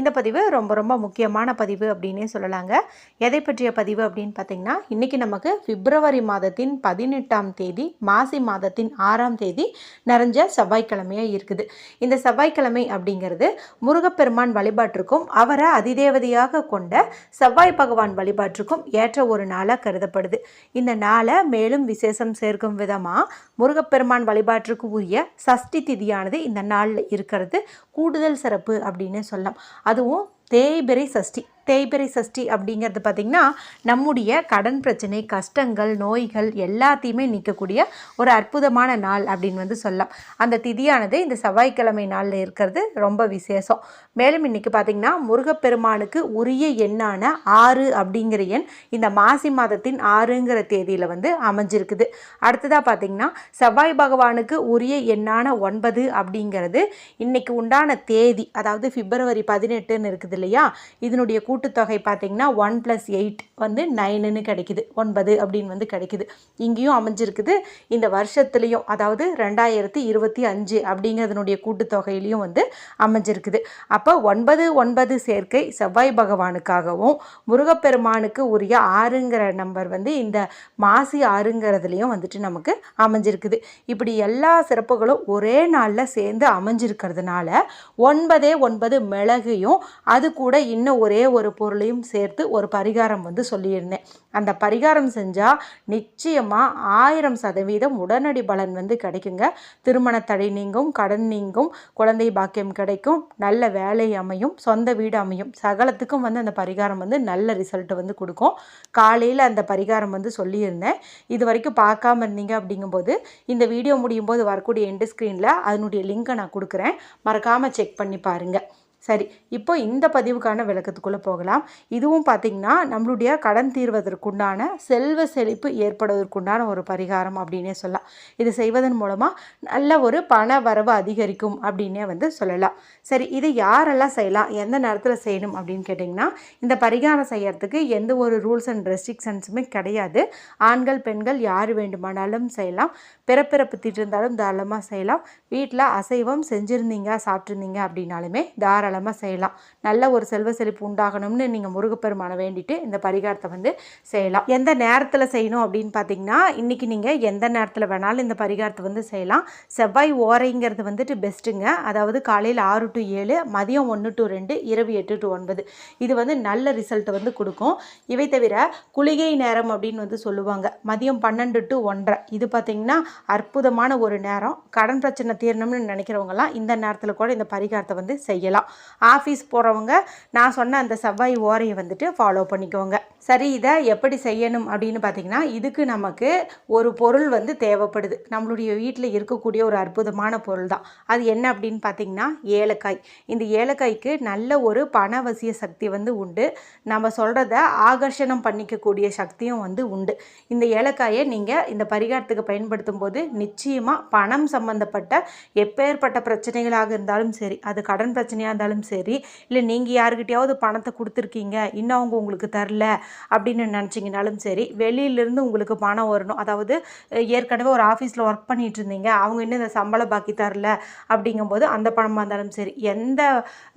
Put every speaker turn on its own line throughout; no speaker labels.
இந்த பதிவு ரொம்ப ரொம்ப முக்கியமான பதிவு அப்படின்னே சொல்லலாங்க. எதை பற்றிய பதிவு அப்படின்னு பார்த்தீங்கன்னா இன்றைக்கி நமக்கு பிப்ரவரி மாதத்தின் பதினெட்டாம் தேதி மாசி மாதத்தின் ஆறாம் தேதி நிறைஞ்ச செவ்வாய்க்கிழமையாக இருக்குது. இந்த செவ்வாய்க்கிழமை அப்படிங்கிறது முருகப்பெருமான் வழிபாட்டிற்கும் அவரை அதிதேவதையாக கொண்ட செவ்வாய் பகவான் வழிபாட்டிற்கும் ஏற்ற ஒரு நாளாக கருதப்படுது. இந்த நாளை மேலும் விசேஷம் சேர்க்கும் விதமாக முருகப்பெருமான் வழிபாட்டிற்கு உரிய சஷ்டி திதியானது இந்த நாளில் இருக்கிறது. கூடுதல் சிறப்பு அப்படின்னு சொல்லலாம். அதுவும் தேய்பிரை சஷ்டி. தேய்பிரை சஷ்டி அப்படிங்கிறது பார்த்திங்கன்னா நம்முடைய கடன் பிரச்சனை கஷ்டங்கள் நோய்கள் எல்லாத்தையுமே நிற்கக்கூடிய ஒரு அற்புதமான நாள் அப்படின்னு வந்து சொல்லலாம். அந்த திதியானது இந்த செவ்வாய்க்கிழமை நாளில் இருக்கிறது ரொம்ப விசேஷம். மேலும் இன்றைக்கி பார்த்திங்கன்னா முருகப்பெருமானுக்கு உரிய எண்ணான ஆறு அப்படிங்கிற எண் இந்த மாசி மாதத்தின் ஆறுங்கிற தேதியில் வந்து அமைஞ்சிருக்குது. அடுத்ததாக பார்த்திங்கன்னா செவ்வாய் பகவானுக்கு உரிய எண்ணான ஒன்பது அப்படிங்கிறது இன்றைக்கி உண்டான தேதி அதாவது பிப்ரவரி பதினெட்டுன்னு இருக்குது இல்லையா? இதனுடைய கூட்டுத்தொகை பார்த்திங்கன்னா ஒன் ப்ளஸ் எயிட் வந்து நைனுன்னு கிடைக்குது. ஒன்பது அப்படின்னு வந்து கிடைக்குது. இங்கேயும் அமைஞ்சிருக்குது. இந்த வருஷத்துலேயும் அதாவது ரெண்டாயிரத்தி இருபத்தி அஞ்சு அப்படிங்கிறதுனுடைய கூட்டுத்தொகையிலையும் வந்து அமைஞ்சிருக்குது. அப்போ ஒன்பது ஒன்பது சேர்க்கை செவ்வாய் பகவானுக்காகவும் முருகப்பெருமானுக்கு உரிய ஆறுங்கிற நம்பர் வந்து இந்த மாசி ஆறுங்கிறதுலையும் வந்துட்டு நமக்கு அமைஞ்சிருக்குது. இப்படி எல்லா சிறப்புகளும் ஒரே நாளில் சேர்ந்து அமைஞ்சிருக்கிறதுனால ஒன்பதே ஒன்பது மிளகையும் அது கூட இன்னும் ஒரே ஒரு பொருளையும் சேர்த்து ஒரு பரிகாரம் வந்து சொல்லியிருந்தேன். அந்த பரிகாரம் செஞ்சால் நிச்சயமாக ஆயிரம் சதவீதம் உடனடி பலன் வந்து கிடைக்குங்க. திருமண தடை நீங்கும் கடன் நீங்கும் குழந்தை பாக்கியம் கிடைக்கும் நல்ல வேலை அமையும் சொந்த வீடு அமையும். சகலத்துக்கும் வந்து அந்த பரிகாரம் வந்து நல்ல ரிசல்ட் வந்து கொடுக்கும். காலையில் அந்த பரிகாரம் வந்து சொல்லியிருந்தேன். இது வரைக்கும் பார்க்காம இருந்தீங்க அப்படிங்கும்போது இந்த வீடியோ முடியும் போது வரக்கூடிய எண்டு ஸ்க்ரீனில் அதனுடைய லிங்க்கை நான் கொடுக்குறேன். மறக்காமல் செக் பண்ணி பாருங்கள் சரி இப்போ இந்த பதிவுக்கான விளக்கத்துக்குள்ளே போகலாம். இதுவும் பார்த்திங்கன்னா நம்மளுடைய கடன் தீர்வதற்குண்டான செல்வ செழிப்பு ஏற்படுவதற்குண்டான ஒரு பரிகாரம் அப்படின்னே சொல்லலாம். இது செய்வதன் மூலமாக நல்ல ஒரு பண வரவு அதிகரிக்கும் அப்படின்னே வந்து சொல்லலாம். சரி இது யாரெல்லாம் செய்யலாம்? எந்த நேரத்தில் செய்யணும் அப்படின்னு கேட்டிங்கன்னா இந்த பரிகாரம் செய்யறதுக்கு எந்த ஒரு ரூல்ஸ் அண்ட் ரெஸ்ட்ரிக்ஷன்ஸுமே கிடையாது. ஆண்கள் பெண்கள் யார் வேண்டுமானாலும் செய்யலாம். பிறப்பிறப்பு திட்டிருந்தாலும் தாராளமாக செய்யலாம். வீட்டில் அசைவம் செஞ்சுருந்தீங்க சாப்பிட்ருந்தீங்க அப்படின்னாலுமே தாராளம் தாராளமாக செய்யலாம். நல்ல ஒரு செல்வ செழிப்பு உண்டாகணும்னு நீங்கள் முருகப்பெருமானை வேண்டிட்டு இந்த பரிகாரத்தை வந்து செய்யலாம். எந்த நேரத்தில் செய்யணும் அப்படின்னு பார்த்தீங்கன்னா இன்றைக்கி நீங்கள் எந்த நேரத்தில் வேணாலும் இந்த பரிகாரத்தை வந்து செய்யலாம். செவ்வாய் ஓரைங்கிறது வந்துட்டு பெஸ்ட்டுங்க. அதாவது காலையில் ஆறு டு ஏழு மதியம் ஒன்று டு ரெண்டு இரவு எட்டு டு ஒன்பது. இது வந்து நல்ல ரிசல்ட்டை வந்து கொடுக்கும். இவை தவிர குளிகை நேரம் அப்படின்னு வந்து சொல்லுவாங்க. மதியம் பன்னெண்டு டு ஒன்றரை. இது பார்த்திங்கன்னா அற்புதமான ஒரு நேரம். கடன் பிரச்சனை தீரணும்னு நினைக்கிறவங்கலாம் இந்த நேரத்தில் கூட இந்த பரிகாரத்தை வந்து செய்யலாம். ஆஃபீஸ் போகிறவங்க நான் சொன்ன அந்த செவ்வாய் ஓரையை வந்துட்டு ஃபாலோ பண்ணிக்கோங்க. சரி இதை எப்படி செய்யணும் அப்படின்னு பார்த்தீங்கன்னா இதுக்கு நமக்கு ஒரு பொருள் வந்து தேவைப்படுது. நம்மளுடைய வீட்டில் இருக்கக்கூடிய ஒரு அற்புதமான பொருள் தான். அது என்ன அப்படின்னு பார்த்தீங்கன்னா ஏலக்காய். இந்த ஏலக்காய்க்கு நல்ல ஒரு பணவசிய சக்தி வந்து உண்டு. நம்ம சொல்கிறத ஆகர்ஷணம் பண்ணிக்கக்கூடிய சக்தியும் வந்து உண்டு. இந்த ஏலக்காயை நீங்கள் இந்த பரிகாரத்துக்கு பயன்படுத்தும் போது நிச்சயமாக பணம் சம்மந்தப்பட்ட எப்பேற்பட்ட பிரச்சனைகளாக இருந்தாலும் சரி அது கடன் பிரச்சனையாக இருந்தாலும் சரி இல்லை நீங்கள் யாருக்கிட்டையாவது பணத்தை கொடுத்துருக்கீங்க இன்னும் அவங்க உங்களுக்கு தரல அப்படின்னு நினச்சிங்கனாலும் சரி வெளியிலேருந்து உங்களுக்கு பணம் வரணும். அதாவது ஏற்கனவே ஒரு ஆஃபீஸில் ஒர்க் பண்ணிட்டு இருந்தீங்க. அவங்க இன்னும் இந்த சம்பளம் பாக்கி தரல அப்படிங்கும்போது அந்த பணமாக இருந்தாலும் சரி எந்த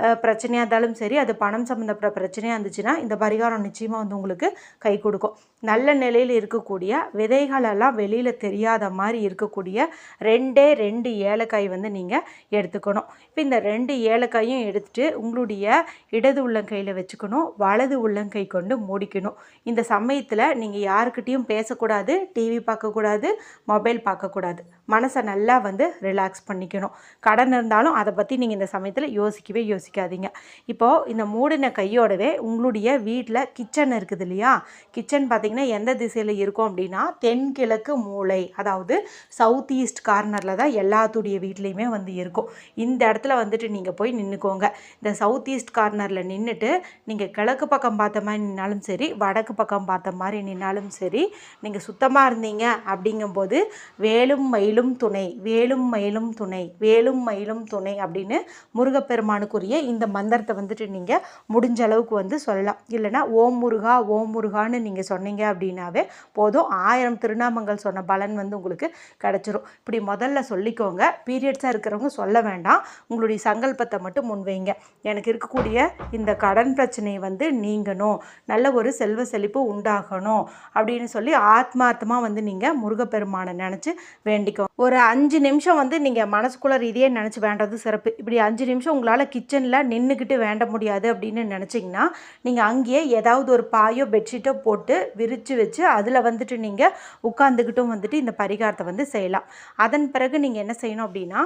அஹ், பிரச்சனையாக இருந்தாலும் சரி அது பணம் சம்மந்தப்பட்ட பிரச்சனையாக இருந்துச்சுன்னா இந்த பரிகாரம் நிச்சயமாக வந்து உங்களுக்கு கை கொடுக்கும். நல்ல நிலையில் இருக்கக்கூடிய விதைகளெல்லாம் வெளியில் தெரியாத மாதிரி இருக்கக்கூடிய ரெண்டே ரெண்டு ஏலக்காய் வந்து நீங்கள் எடுத்துக்கணும். இப்போ இந்த ரெண்டு ஏலக்காயும் எடுத்துகிட்டு உங்களுடைய இடது உள்ளங்கையில் வச்சுக்கணும் வலது உள்ளங்கை கொண்டு மூடிக்கணும். இந்த சமயத்தில் நீங்கள் யாருக்கிட்டேயும் பேசக்கூடாது டிவி பார்க்கக்கூடாது மொபைல் பார்க்கக்கூடாது. மனசை நல்லா வந்து ரிலாக்ஸ் பண்ணிக்கணும். கடன் இருந்தாலும் அதை பற்றி நீங்கள் இந்த சமயத்தில் யோசிக்கவே யோசிக்காதீங்க. இப்போது இந்த மூடின கையோடவே உங்களுடைய வீட்டில் கிச்சன் இருக்குது இல்லையா? கிச்சன் பார்த்திங்கன்னா எந்த திசையில் இருக்கும் அப்படின்னா தென்கிழக்கு மூளை அதாவது சவுத் ஈஸ்ட் கார்னரில் தான் எல்லாத்துடைய வீட்லேயுமே வந்து இருக்கும். இந்த இடத்துல வந்துட்டு நீங்கள் போய் நின்றுக்கோங்க இந்த சவுத் ஈஸ்ட் கார்னரில் நின்றுட்டு நீங்கள் கிழக்கு பக்கம் பார்த்த மாதிரி நின்னாலும் சரி வடக்கு பக்கம் பார்த்த மாதிரி நின்னாலும் சரி நீங்கள் சுத்தமாக இருந்தீங்க அப்படிங்கும்போது வேலும் மயிலும் மயிலும் துணை வேலும் மயிலும் துணை வேலும் மயிலும் துணை அப்படின்னு முருகப்பெருமானுக்குரிய இந்த மந்திரத்தை வந்துட்டு நீங்கள் முடிஞ்ச அளவுக்கு வந்து சொல்லலாம். இல்லைனா ஓம் முருகா ஓம் முருகான்னு நீங்கள் சொன்னீங்க அப்படின்னாவே போதும். ஆயிரம் திருநாமங்கள் சொன்ன பலன் வந்து உங்களுக்கு கிடச்சிரும். இப்படி முதல்ல சொல்லிக்கோங்க. பீரியட்ஸாக இருக்கிறவங்க சொல்ல வேண்டாம். உங்களுடைய சங்கல்பத்தை மட்டும் முன்வைங்க. எனக்கு இருக்கக்கூடிய இந்த கடன் பிரச்சனையை வந்து நீங்கணும். நல்ல ஒரு செல்வ செழிப்பு உண்டாகணும் அப்படின்னு சொல்லி ஆத்மார்த்தமாக வந்து நீங்கள் முருகப்பெருமானை நினச்சி வேண்டிக்கோங்க. ஒரு அஞ்சு நிமிஷம் வந்து நீங்கள் மனசுக்குள்ள ரீதியாக நினச்சி வேண்டது சிறப்பு. இப்படி அஞ்சு நிமிஷம் உங்களால் கிச்சனில் நின்றுக்கிட்டு வேண்ட முடியாது அப்படின்னு நினச்சிங்கன்னா நீங்கள் அங்கேயே ஏதாவது ஒரு பாயோ பெட்ஷீட்டோ போட்டு விரித்து வச்சு அதில் வந்துட்டு நீங்கள் உட்காந்துக்கிட்டும் வந்துட்டு இந்த பரிகாரத்தை வந்து செய்யலாம். அதன் பிறகு நீங்கள் என்ன செய்யணும் அப்படின்னா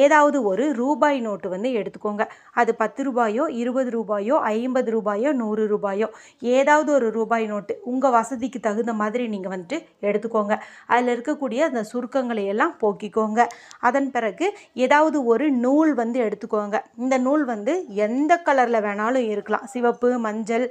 ஏதாவது ஒரு ரூபாய் நோட்டு வந்து எடுத்துக்கோங்க. அது பத்து ரூபாயோ இருபது ரூபாயோ ஐம்பது ரூபாயோ நூறு ரூபாயோ ஏதாவது ஒரு ரூபாய் நோட்டு உங்கள் வசதிக்கு தகுந்த மாதிரி நீங்கள் வந்துட்டு எடுத்துக்கோங்க. அதில் இருக்கக்கூடிய அந்த சுருக்கங்களை எல்லாம் போக்கிக்கோங்க. அதன் பிறகு ஏதாவது ஒரு நூல் வந்து எடுத்துக்கோங்க. இந்த நூல் வந்து எந்த கலரில் வேணாலும் இருக்கலாம். சிவப்பு மஞ்சள்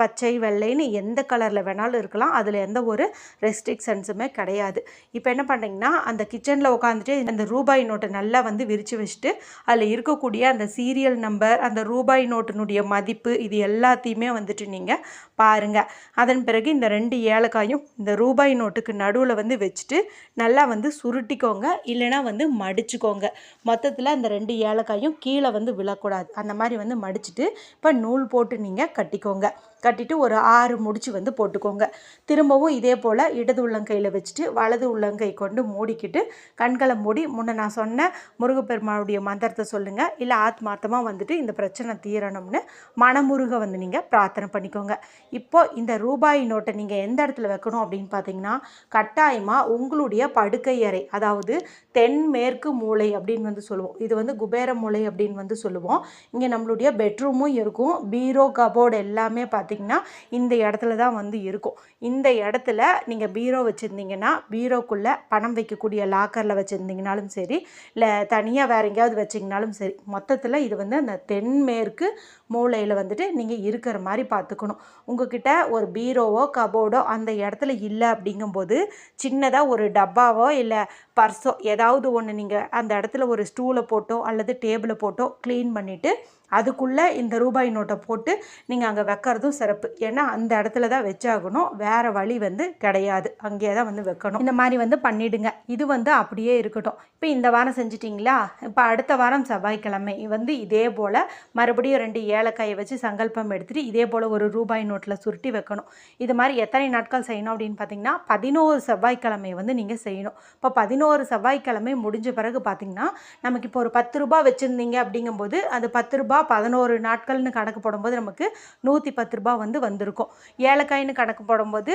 பச்சை வெள்ளைன்னு எந்த கலரில் வேணாலும் இருக்கலாம். அதில் எந்த ஒரு ரெஸ்ட்ரிக்ஷன்ஸுமே கிடையாது. இப்போ என்ன பண்ணுறீங்கன்னா அந்த கிச்சனில் உட்காந்துட்டு அந்த ரூபாய் நோட்டை நல்லா வந்து விரித்து வச்சுட்டு அதில் இருக்கக்கூடிய அந்த சீரியல் நம்பர் அந்த ரூபாய் நோட்டினுடைய மதிப்பு இது எல்லாத்தையுமே வந்துட்டு நீங்கள் பாருங்கள் அதன் பிறகு இந்த ரெண்டு ஏலக்காயும் இந்த ரூபாய் நோட்டுக்கு நடுவில் வந்து வச்சுட்டு நல்லா வந்து சுருட்டி சுருட்டிக்கோங்க இல்லைனா வந்து மடிச்சுக்கோங்க. மொத்தத்தில் அந்த ரெண்டு ஏலக்காயும் கீழே வந்து விழக்கூடாது. அந்த மாதிரி வந்து மடிச்சுட்டு இப்போ நூல் போட்டு நீங்கள் கட்டிக்கோங்க. கட்டிட்டு ஒரு ஆறு முடிச்சு வந்து போட்டுக்கோங்க. திரும்பவும் இதே போல் இடது உள்ளங்கையில் வச்சுட்டு வலது உள்ளங்கை கொண்டு மூடிக்கிட்டு கண்களை மூடி முன்ன நான் சொன்ன முருகப்பெருமானுடைய மந்திரத்தை சொல்லுங்கள் இல்லை ஆத்மார்த்தமாக வந்துட்டு இந்த பிரச்சனை தீரணும்னு மனமுருக வந்து நீங்கள் பிரார்த்தனை பண்ணிக்கோங்க. இப்போ இந்த ரூபாய் நோட்டை நீங்கள் எந்த இடத்துல வைக்கணும் அப்படின்னு பார்த்தீங்கன்னா கட்டாயமாக உங்களுடைய படுக்கை அறை அதாவது அதாவது தென்மேற்கு மூலை அப்படின்னு வந்து சொல்லுவோம். இது வந்து குபேர மூலை அப்படின்னு வந்து சொல்லுவோம். இங்கே நம்மளுடைய பெட்ரூமும் இருக்கும். பீரோ கபோர்டு எல்லாமே பார்த்தீங்கன்னா இந்த இடத்துல தான் வந்து இருக்கும். இந்த இடத்துல நீங்கள் பீரோ வச்சுருந்தீங்கன்னா பீரோக்குள்ளே பணம் வைக்கக்கூடிய லாக்கரில் வச்சுருந்தீங்கனாலும் சரி இல்லை தனியாக வேறு எங்கேயாவது வச்சிங்கனாலும் சரி மொத்தத்தில் இது வந்து அந்த தென்மேற்கு மூலையில் வந்துட்டு நீங்கள் இருக்கிற மாதிரி பார்த்துக்கணும் உங்ககிட்ட ஒரு பீரோவோ கபோர்டோ அந்த இடத்துல இல்லை அப்படிங்கும்போது சின்னதாக ஒரு டப்பாவோ இல்லை பர்ஸோ ஏதாவது ஒன்று நீங்கள் அந்த இடத்துல ஒரு ஸ்டூலை போட்டோ அல்லது டேபிளை போட்டோ க்ளீன் பண்ணிவிட்டு அதுக்குள்ளே இந்த ரூபாய் நோட்டை போட்டு நீங்கள் அங்கே வைக்கிறதும் சிறப்பு. ஏன்னா அந்த இடத்துல தான் வச்சாகணும். வேறு வழி வந்து கிடையாது. அங்கேயே தான் வந்து வைக்கணும். இந்த மாதிரி வந்து பண்ணிடுங்க. இது வந்து அப்படியே இருக்கட்டும். இப்போ இந்த வாரம் செஞ்சிட்டிங்களா? இப்போ அடுத்த வாரம் செவ்வாய்க்கிழமை. வந்து இதே போல் மறுபடியும் ரெண்டு ஏலக்காயை வச்சு சங்கல்பம் எடுத்துகிட்டு இதே போல் ஒரு ரூபாய் நோட்டில் சுருட்டி வைக்கணும். இது மாதிரி எத்தனை நாட்கள் செய்யணும் அப்படின்னு பார்த்தீங்கன்னா பதினோரு செவ்வாய்க்கிழமை வந்து நீங்கள் செய்யணும். இப்போ பதினோரு செவ்வாய்க்கிழமை முடிஞ்ச பிறகு பார்த்தீங்கன்னா நமக்கு இப்போ ஒரு பத்து ரூபாய் வச்சுருந்தீங்க அப்படிங்கும்போது அது பத்து ரூபாய் பதினோரு நாட்கள்னு கணக்கு போடும்போது நமக்கு நூற்றி பத்து ரூபாய் வந்து வந்திருக்கும். ஏலக்காயின்னு கணக்கு போடும்போது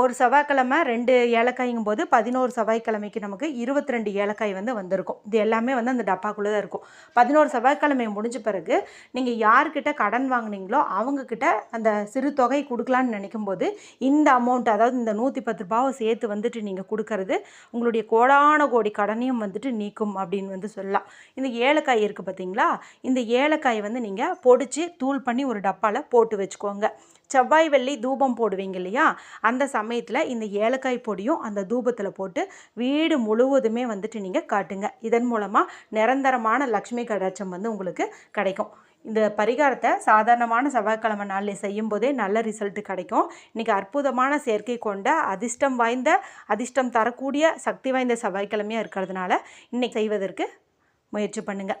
ஒரு செவ்வாய்க்கிழமை ரெண்டு ஏலக்காய்ங்கும் போது பதினோரு செவ்வாய்க்கிழமைக்கு நமக்கு இருபத்தி ரெண்டு ஏலக்காய் வந்து வந்திருக்கும். இது எல்லாமே வந்து அந்த டப்பாக்குள்ளே தான் இருக்கும். பதினோரு செவ்வாய்க்கிழமை முடிஞ்ச பிறகு நீங்கள் யார்கிட்ட கடன் வாங்குனீங்களோ அவங்கக்கிட்ட அந்த சிறு தொகை கொடுக்கலான்னு நினைக்கும் போது இந்த அமௌண்ட் அதாவது இந்த நூற்றி பத்து ரூபாவை சேர்த்து வந்துட்டு நீங்கள் கொடுக்கறது உங்களுடைய கோடான கோடி கடனையும் வந்துட்டு நீக்கும் அப்படின்னு வந்து சொல்லலாம். இந்த ஏலக்காய் இருக்குது பார்த்தீங்களா? இந்த ஏலக்காய் வந்து வந்து நீங்கள் பொடிச்சு தூள் பண்ணி ஒரு டப்பாவில் போட்டு வச்சுக்கோங்க. செவ்வாய் வெள்ளி தூபம் போடுவீங்க இல்லையா? அந்த சமயத்தில் இந்த ஏலக்காய் பொடியும் அந்த தூபத்தில் போட்டு வீடு முழுவதுமே வந்துட்டு நீங்கள் காட்டுங்க. இதன் மூலமாக நிரந்தரமான லக்ஷ்மி கடாட்சம் வந்து உங்களுக்கு கிடைக்கும். இந்த பரிகாரத்தை சாதாரணமான செவ்வாய்க்கிழமை நாளில் செய்யும்போதே நல்ல ரிசல்ட் கிடைக்கும். இன்றைக்கி அற்புதமான சேர்க்கை கொண்ட அதிர்ஷ்டம் வாய்ந்த அதிர்ஷ்டம் தரக்கூடிய சக்தி வாய்ந்த செவ்வாய்க்கிழமையாக இருக்கிறதுனால இன்றைக்கி செய்வதற்கு முயற்சி பண்ணுங்கள்